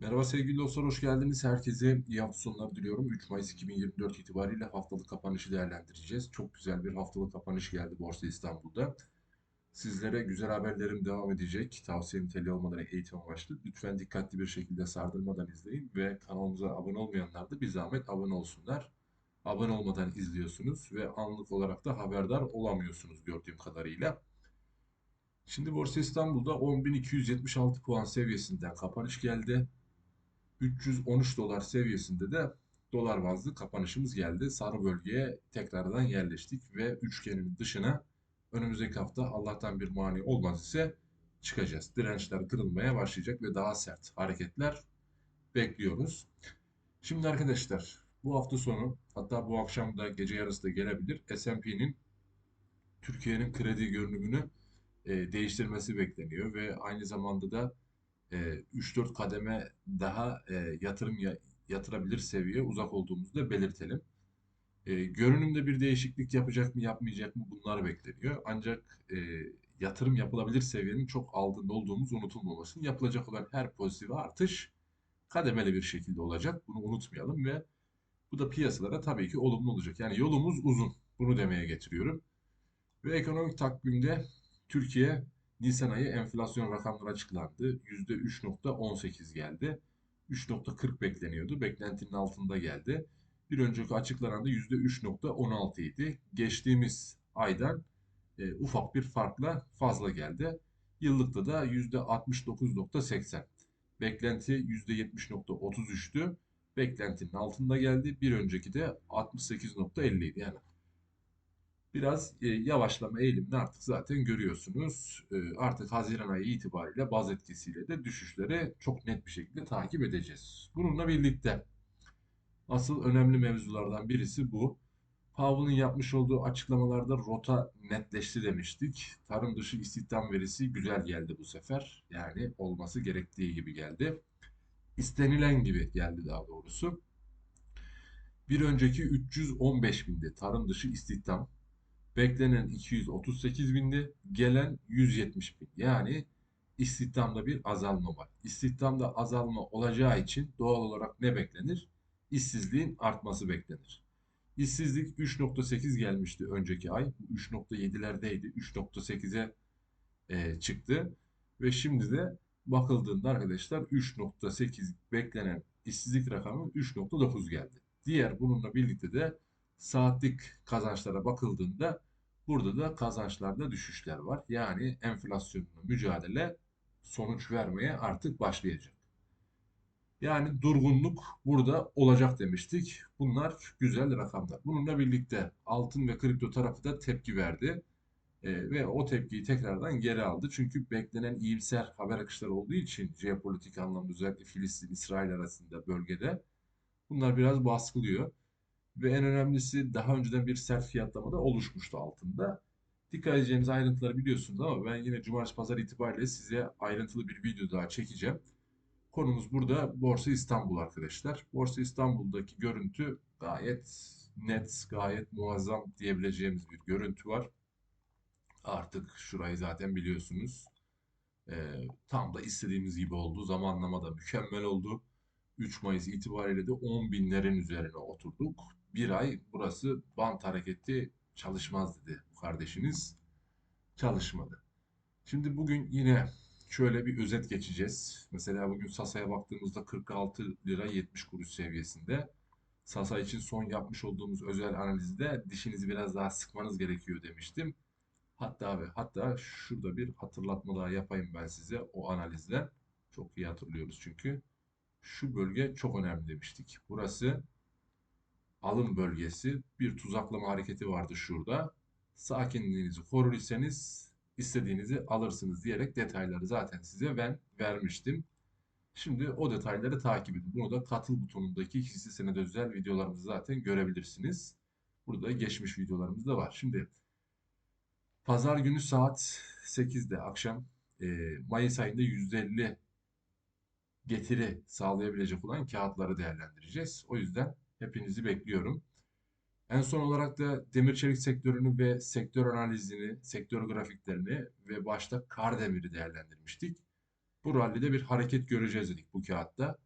Merhaba sevgili dostlar, hoş geldiniz. Herkese iyi hafta sonları diliyorum. 3 Mayıs 2024 itibariyle haftalık kapanışı değerlendireceğiz. Çok güzel bir haftalık kapanış geldi Borsa İstanbul'da. Sizlere güzel haberlerim devam edecek. Tavsiye niteliği olmadan eğitim amaçlı. Lütfen dikkatli bir şekilde sardırmadan izleyin ve kanalımıza abone olmayanlar da bir zahmet abone olsunlar. Abone olmadan izliyorsunuz ve anlık olarak da haberdar olamıyorsunuz gördüğüm kadarıyla. Şimdi Borsa İstanbul'da 10.276 puan seviyesinden kapanış geldi. 313 dolar seviyesinde de dolar bazlı kapanışımız geldi. Sarı bölgeye tekrardan yerleştik ve üçgenin dışına önümüzdeki hafta Allah'tan bir mani olmaz ise çıkacağız. Dirençler kırılmaya başlayacak ve daha sert hareketler bekliyoruz. Şimdi arkadaşlar bu hafta sonu hatta bu akşam da gece yarısı da gelebilir. S&P'nin Türkiye'nin kredi görünümünü e, değiştirmesi bekleniyor ve aynı zamanda da 3-4 kademe daha e, yatırım ya- yatırabilir seviyeye uzak olduğumuzu da belirtelim. E, görünümde bir değişiklik yapacak mı yapmayacak mı bunlar bekleniyor. Ancak e, yatırım yapılabilir seviyenin çok altında olduğumuz unutulmamasın. Yapılacak olan her pozitif artış kademeli bir şekilde olacak. Bunu unutmayalım ve bu da piyasalara tabii ki olumlu olacak. Yani yolumuz uzun. Bunu demeye getiriyorum. Ve ekonomik takvimde Türkiye Nisan ayı enflasyon rakamları açıklandı. %3.18 geldi. 3.40 bekleniyordu. Beklentinin altında geldi. Bir önceki açıklanan da %3.16 idi. Geçtiğimiz aydan e, ufak bir farkla fazla geldi. Yıllıkta da %69.80. Beklenti %70.33'tü. Beklentinin altında geldi. Bir önceki de 68.50 idi. Yani biraz e, yavaşlama eğilimini artık zaten görüyorsunuz. E, artık Haziran ayı itibariyle baz etkisiyle de düşüşleri çok net bir şekilde takip edeceğiz. Bununla birlikte asıl önemli mevzulardan birisi bu. Powell'ın yapmış olduğu açıklamalarda rota netleşti demiştik. Tarım dışı istihdam verisi güzel geldi bu sefer. Yani olması gerektiği gibi geldi. İstenilen gibi geldi daha doğrusu. Bir önceki 315 bindi tarım dışı istihdam. Beklenen 238 bindi, gelen 170 bin. Yani istihdamda bir azalma var. İstihdamda azalma olacağı için doğal olarak ne beklenir? İşsizliğin artması beklenir. İşsizlik 3.8 gelmişti önceki ay. 3.7'lerdeydi. 3.8'e e, çıktı. Ve şimdi de bakıldığında arkadaşlar 3.8 beklenen işsizlik rakamı 3.9 geldi. Diğer bununla birlikte de saatlik kazançlara bakıldığında burada da kazançlarda düşüşler var. Yani enflasyonla mücadele sonuç vermeye artık başlayacak. Yani durgunluk burada olacak demiştik. Bunlar güzel rakamlar. Bununla birlikte altın ve kripto tarafı da tepki verdi. E, ve o tepkiyi tekrardan geri aldı. Çünkü beklenen iyimser haber akışları olduğu için jeopolitik anlamda özellikle Filistin-İsrail arasında bölgede bunlar biraz baskılıyor. Ve en önemlisi daha önceden bir sert fiyatlama da oluşmuştu altında. Dikkat edeceğiniz ayrıntıları biliyorsunuz ama ben yine cumartesi pazar itibariyle size ayrıntılı bir video daha çekeceğim. Konumuz burada Borsa İstanbul arkadaşlar. Borsa İstanbul'daki görüntü gayet net, gayet muazzam diyebileceğimiz bir görüntü var. Artık şurayı zaten biliyorsunuz. Ee, tam da istediğimiz gibi oldu. Zamanlama da mükemmel oldu. 3 Mayıs itibariyle de 10 binlerin üzerine oturduk. Bir ay burası bant hareketi çalışmaz dedi bu kardeşiniz. Çalışmadı. Şimdi bugün yine şöyle bir özet geçeceğiz. Mesela bugün Sasa'ya baktığımızda 46 lira 70 kuruş seviyesinde. Sasa için son yapmış olduğumuz özel analizde dişinizi biraz daha sıkmanız gerekiyor demiştim. Hatta ve hatta şurada bir hatırlatma daha yapayım ben size o analizden. Çok iyi hatırlıyoruz çünkü. Şu bölge çok önemli demiştik. Burası alım bölgesi. Bir tuzaklama hareketi vardı şurada. Sakinliğinizi korur iseniz istediğinizi alırsınız diyerek detayları zaten size ben vermiştim. Şimdi o detayları takip edin. Bunu da katıl butonundaki hisse senedi özel videolarımızı zaten görebilirsiniz. Burada geçmiş videolarımız da var. Şimdi pazar günü saat 8'de akşam e, Mayıs ayında %50 getiri sağlayabilecek olan kağıtları değerlendireceğiz. O yüzden hepinizi bekliyorum. En son olarak da demir çelik sektörünü ve sektör analizini, sektör grafiklerini ve başta Kardemir'i değerlendirmiştik. Bu rallide bir hareket göreceğiz dedik bu kağıtta.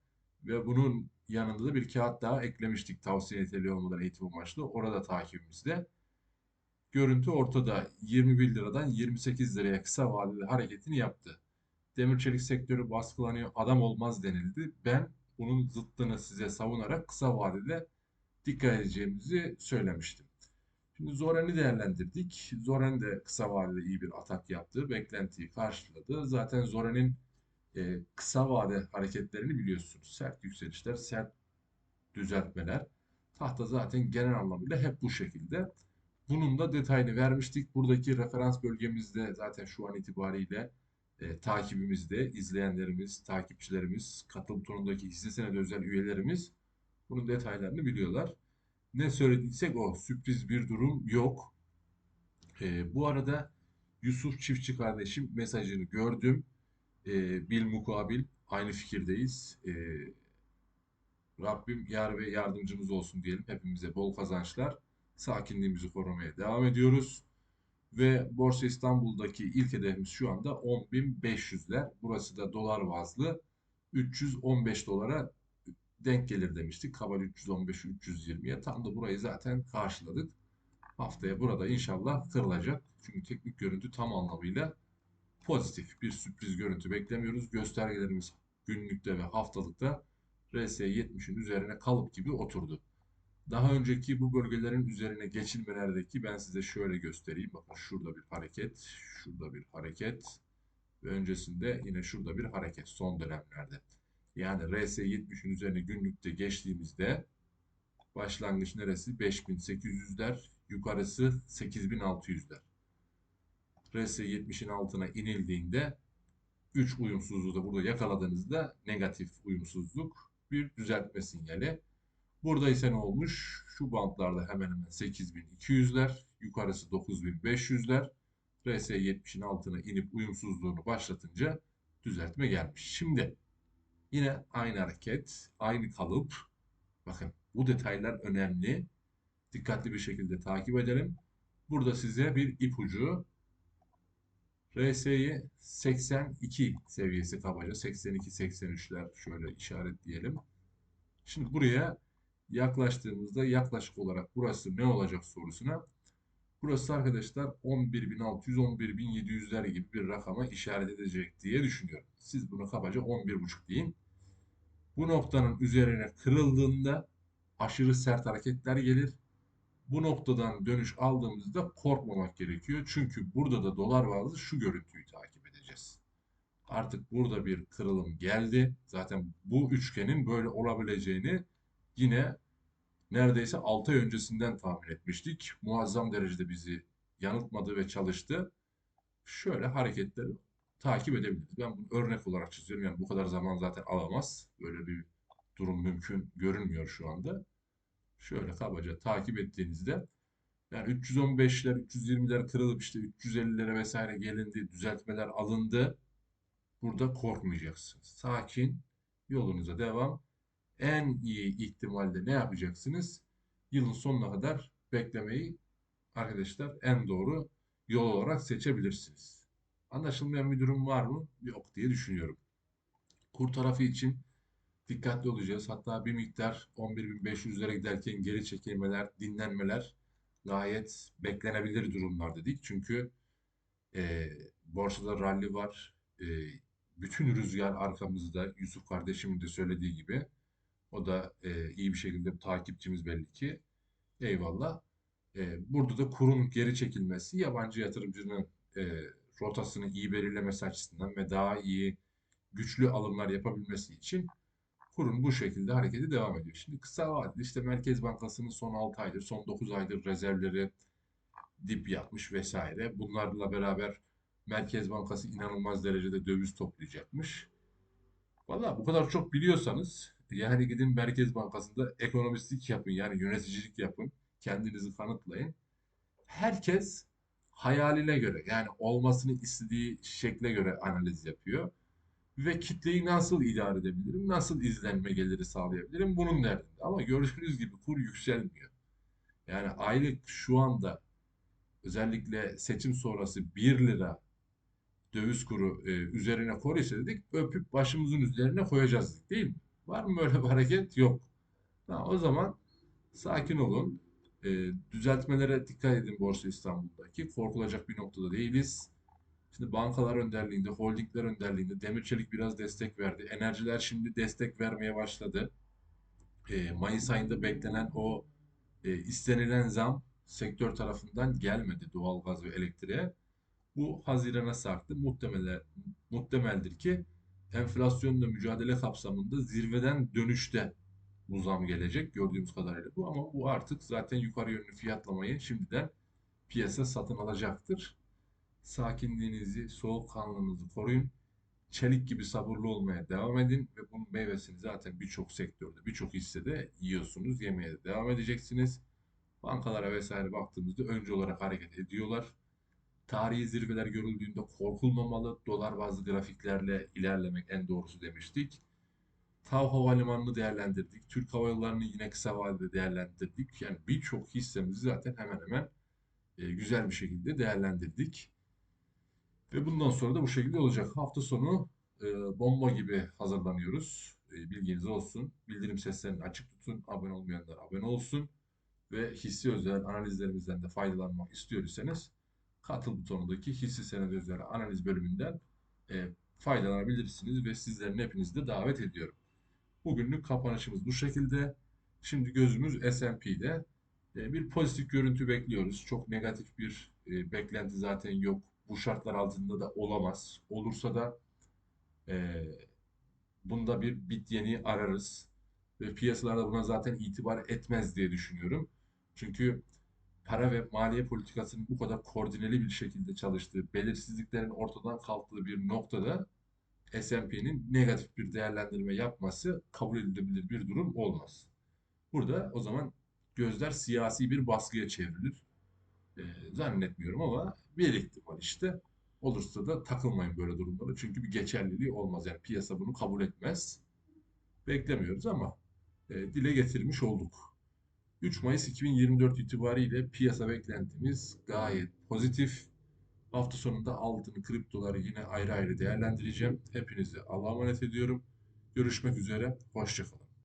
Ve bunun yanında da bir kağıt daha eklemiştik tavsiye niteliği olmadan eğitim amaçlı. Orada takibimizde. Görüntü ortada. 21 liradan 28 liraya kısa vadeli hareketini yaptı. Demir çelik sektörü baskılanıyor, adam olmaz denildi. Ben bunun zıttını size savunarak kısa vadede dikkat edeceğimizi söylemiştim. Şimdi Zoren'i değerlendirdik. Zoren de kısa vadede iyi bir atak yaptı. Beklentiyi karşıladı. Zaten Zoren'in e, kısa vade hareketlerini biliyorsunuz. Sert yükselişler, sert düzeltmeler. Tahta zaten genel anlamıyla hep bu şekilde. Bunun da detayını vermiştik. Buradaki referans bölgemizde zaten şu an itibariyle e, takibimizde izleyenlerimiz, takipçilerimiz, katıl butonundaki hisse senedi özel üyelerimiz bunun detaylarını biliyorlar. Ne söylediysek o. Sürpriz bir durum yok. E, bu arada Yusuf Çiftçi kardeşim mesajını gördüm. E, bil mukabil aynı fikirdeyiz. E, Rabbim yar ve yardımcımız olsun diyelim. Hepimize bol kazançlar. Sakinliğimizi korumaya devam ediyoruz. Ve Borsa İstanbul'daki ilk hedefimiz şu anda 10.500'ler. Burası da dolar bazlı 315 dolara denk gelir demiştik. Kabaca 315-320'ye. Tam da burayı zaten karşıladık. Haftaya burada inşallah kırılacak. Çünkü teknik görüntü tam anlamıyla pozitif. Bir sürpriz görüntü beklemiyoruz. Göstergelerimiz günlükte ve haftalıkta RS70'in üzerine kalıp gibi oturdu. Daha önceki bu bölgelerin üzerine geçilmelerdeki ben size şöyle göstereyim. Bakın şurada bir hareket, şurada bir hareket ve öncesinde yine şurada bir hareket son dönemlerde. Yani RS70'in üzerine günlükte geçtiğimizde başlangıç neresi? 5800'ler, yukarısı 8600'ler. RS70'in altına inildiğinde 3 uyumsuzluğu da burada yakaladığınızda negatif uyumsuzluk bir düzeltme sinyali. Burada ise ne olmuş? Şu bantlarda hemen hemen 8200'ler, yukarısı 9500'ler. RS70'in altına inip uyumsuzluğunu başlatınca düzeltme gelmiş. Şimdi yine aynı hareket, aynı kalıp. Bakın bu detaylar önemli. Dikkatli bir şekilde takip edelim. Burada size bir ipucu. RS'yi 82 seviyesi kabaca 82-83'ler şöyle işaretleyelim. Şimdi buraya yaklaştığımızda yaklaşık olarak burası ne olacak sorusuna burası arkadaşlar 11.600-11.700'ler gibi bir rakama işaret edecek diye düşünüyorum. Siz bunu kabaca 11.5 deyin. Bu noktanın üzerine kırıldığında aşırı sert hareketler gelir. Bu noktadan dönüş aldığımızda korkmamak gerekiyor. Çünkü burada da dolar bazlı şu görüntüyü takip edeceğiz. Artık burada bir kırılım geldi. Zaten bu üçgenin böyle olabileceğini yine neredeyse 6 ay öncesinden tahmin etmiştik. Muazzam derecede bizi yanıltmadı ve çalıştı. Şöyle hareketleri takip edebiliriz. Ben bunu örnek olarak çiziyorum. Yani bu kadar zaman zaten alamaz. Böyle bir durum mümkün görünmüyor şu anda. Şöyle kabaca takip ettiğinizde yani 315'ler, 320'ler kırılıp işte 350'lere vesaire gelindi, düzeltmeler alındı. Burada korkmayacaksınız. Sakin, yolunuza devam en iyi ihtimalde ne yapacaksınız? Yılın sonuna kadar beklemeyi arkadaşlar en doğru yol olarak seçebilirsiniz. Anlaşılmayan bir durum var mı? Yok diye düşünüyorum. Kur tarafı için dikkatli olacağız. Hatta bir miktar 11.500'lere giderken geri çekilmeler, dinlenmeler gayet beklenebilir durumlar dedik. Çünkü e, borsada rally var. E, bütün rüzgar arkamızda. Yusuf kardeşimin de söylediği gibi. O da e, iyi bir şekilde takipçimiz belli ki. Eyvallah. E, burada da kurun geri çekilmesi yabancı yatırımcının e, rotasını iyi belirlemesi açısından ve daha iyi güçlü alımlar yapabilmesi için kurun bu şekilde hareketi devam ediyor. Şimdi kısa vadeli işte Merkez Bankası'nın son 6 aydır, son 9 aydır rezervleri dip yapmış vesaire. Bunlarla beraber Merkez Bankası inanılmaz derecede döviz toplayacakmış. Valla bu kadar çok biliyorsanız yani gidin Merkez Bankası'nda ekonomistlik yapın yani yöneticilik yapın. Kendinizi kanıtlayın. Herkes hayaline göre yani olmasını istediği şekle göre analiz yapıyor. Ve kitleyi nasıl idare edebilirim, nasıl izlenme geliri sağlayabilirim bunun derdinde. Ama gördüğünüz gibi kur yükselmiyor. Yani aylık şu anda özellikle seçim sonrası 1 lira döviz kuru e, üzerine koy dedik öpüp başımızın üzerine koyacağız değil mi? Var mı böyle bir hareket? Yok. Ha, o zaman sakin olun. Ee, düzeltmelere dikkat edin Borsa İstanbul'daki. Korkulacak bir noktada değiliz. Şimdi bankalar önderliğinde, holdingler önderliğinde Demir Çelik biraz destek verdi. Enerjiler şimdi destek vermeye başladı. Ee, Mayıs ayında beklenen o e, istenilen zam sektör tarafından gelmedi doğalgaz ve elektriğe. Bu Haziran'a sarktı. Muhtemelen, muhtemeldir ki enflasyonla mücadele kapsamında zirveden dönüşte bu zam gelecek gördüğümüz kadarıyla bu ama bu artık zaten yukarı yönlü fiyatlamayı şimdiden piyasa satın alacaktır. Sakinliğinizi, soğukkanlılığınızı koruyun. Çelik gibi sabırlı olmaya devam edin ve bunun meyvesini zaten birçok sektörde, birçok hissede yiyorsunuz, yemeye de devam edeceksiniz. Bankalara vesaire baktığımızda önce olarak hareket ediyorlar. Tarihi zirveler görüldüğünde korkulmamalı. Dolar bazlı grafiklerle ilerlemek en doğrusu demiştik. TAV Havalimanı'nı değerlendirdik. Türk Hava Yolları'nı yine kısa vadede değerlendirdik. Yani birçok hissemizi zaten hemen hemen e, güzel bir şekilde değerlendirdik. Ve bundan sonra da bu şekilde olacak. Hafta sonu e, bomba gibi hazırlanıyoruz. E, bilginiz olsun. Bildirim seslerini açık tutun. Abone olmayanlar abone olsun. Ve hissi özel analizlerimizden de faydalanmak istiyorsanız katıl butonundaki hisse senedi özel analiz bölümünden e, faydalanabilirsiniz ve sizlerin hepinizi de davet ediyorum. Bugünlük kapanışımız bu şekilde. Şimdi gözümüz S&P'de. E, bir pozitif görüntü bekliyoruz. Çok negatif bir e, beklenti zaten yok. Bu şartlar altında da olamaz. Olursa da e, bunda bir bit yeni ararız. Ve piyasalarda buna zaten itibar etmez diye düşünüyorum. Çünkü para ve maliye politikasının bu kadar koordineli bir şekilde çalıştığı, belirsizliklerin ortadan kalktığı bir noktada S&P'nin negatif bir değerlendirme yapması kabul edilebilir bir durum olmaz. Burada o zaman gözler siyasi bir baskıya çevrilir. Ee, zannetmiyorum ama bir ihtimal işte. Olursa da takılmayın böyle durumlara. Çünkü bir geçerliliği olmaz. Yani piyasa bunu kabul etmez. Beklemiyoruz ama e, dile getirmiş olduk. 3 Mayıs 2024 itibariyle piyasa beklentimiz gayet pozitif. Hafta sonunda altını, kriptoları yine ayrı ayrı değerlendireceğim. Hepinizi Allah'a emanet ediyorum. Görüşmek üzere. Hoşçakalın.